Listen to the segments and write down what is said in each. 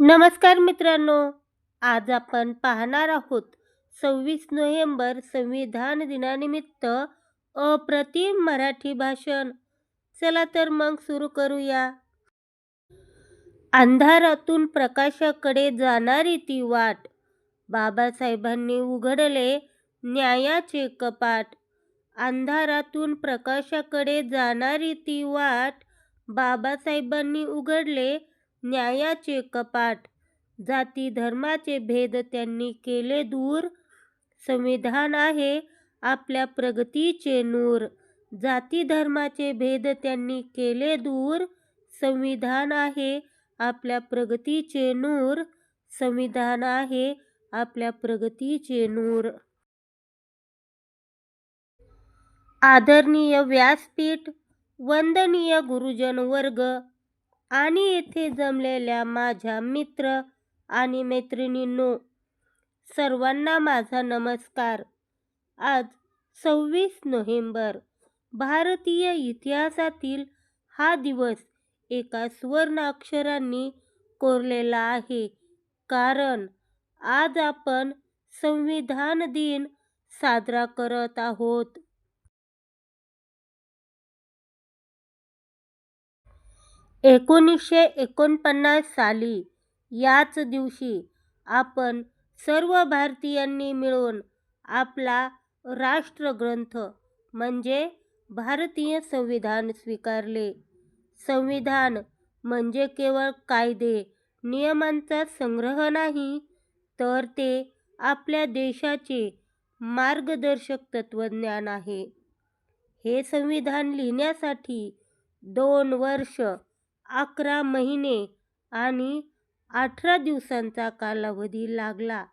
नमस्कार मित्रांनो आज आपण पाहणार आहोत सव्वीस नोव्हेंबर संविधान दिनानिमित्त अप्रतिम मराठी भाषण. चला तर मग सुरू करूया. अंधारातून प्रकाशाकडे जाणारी ती वाट. बाबासाहेबांनी उघडले न्यायाचे कपाट. अंधारातून प्रकाशाकडे जाणारी ती वाट बाबासाहेबांनी उघडले न्यायाचे कपाट. जाती धर्माचे भेद त्यांनी केले दूर. संविधान आहे आपल्या प्रगतीचे नूर. जाती धर्माचे भेद त्यांनी केले दूर. संविधान आहे आपल्या प्रगतीचे नूर. संविधान आहे आपल्या प्रगतीचे नूर. आदरणीय व्यासपीठ वंदनीय गुरुजन वर्ग आणि येथे जमलेल्या माझ्या मित्र आणि मैत्रिणींनो सर्वांना माझा नमस्कार. आज सव्वीस नोव्हेंबर भारतीय इतिहासातील हा दिवस एका सुवर्ण अक्षरांनी कोरलेला आहे. कारण आज आपण संविधान दिन साजरा करत आहोत. एकोणीसशे एकोणपन्नास साली याच दिवशी आपण सर्व भारतीयांनी मिळून आपला राष्ट्रग्रंथ म्हणजे भारतीय संविधान स्वीकारले. संविधान म्हणजे केवळ कायदे नियमांचा संग्रह नाही तर ते आपल्या देशाचे मार्गदर्शक तत्त्वज्ञान आहे. हे संविधान लिहिण्यासाठी दोन वर्ष अकरा महिने आणि अठरा दिवसांचा कालावधी लागला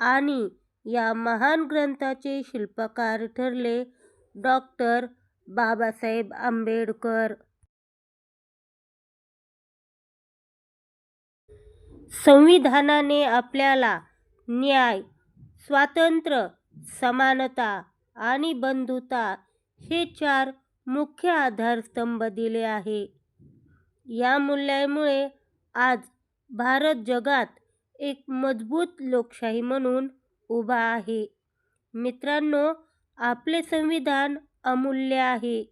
आणि या महान ग्रंथाचे शिल्पकार ठरले डॉक्टर बाबासाहेब आंबेडकर. संविधानाने आपल्याला न्याय स्वातंत्र्य समानता आणि बंधुता हे चार मुख्य आधारस्तंभ दिले आहे. या मूल्यामुळे आज भारत जगात एक मजबूत लोकशाही म्हणून उभा आहे. मित्रांनो आपले संविधान अमूल्य आहे.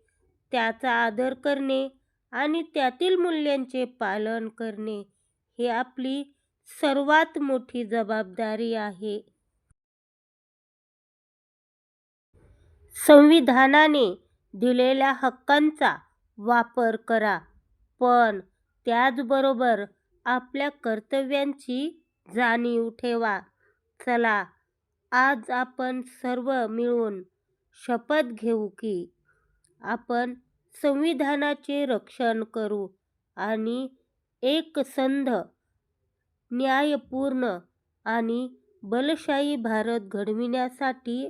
त्याचा आदर करणे आणि त्यातील मूल्यांचे पालन करणे हे आपली सर्वात मोठी जबाबदारी आहे. संविधानाने दिलेल्या हक्कांचा वापर करा. पण त्याचबरोबर आपल्या कर्तव्यांची जाणीव ठेवा. चला आज आपण सर्व मिळून शपथ घेऊ की आपण संविधानाचे रक्षण करू आणि एकसंध न्यायपूर्ण आणि बलशाही भारत घडविण्यासाठी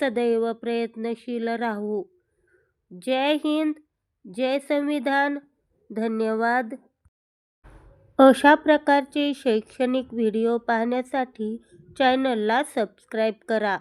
सदैव प्रयत्नशील राहू. जय हिंद जय संविधान. धन्यवाद. अशा प्रकारचे शैक्षणिक व्हिडिओ पाहण्यासाठी चॅनलला सबस्क्राईब करा.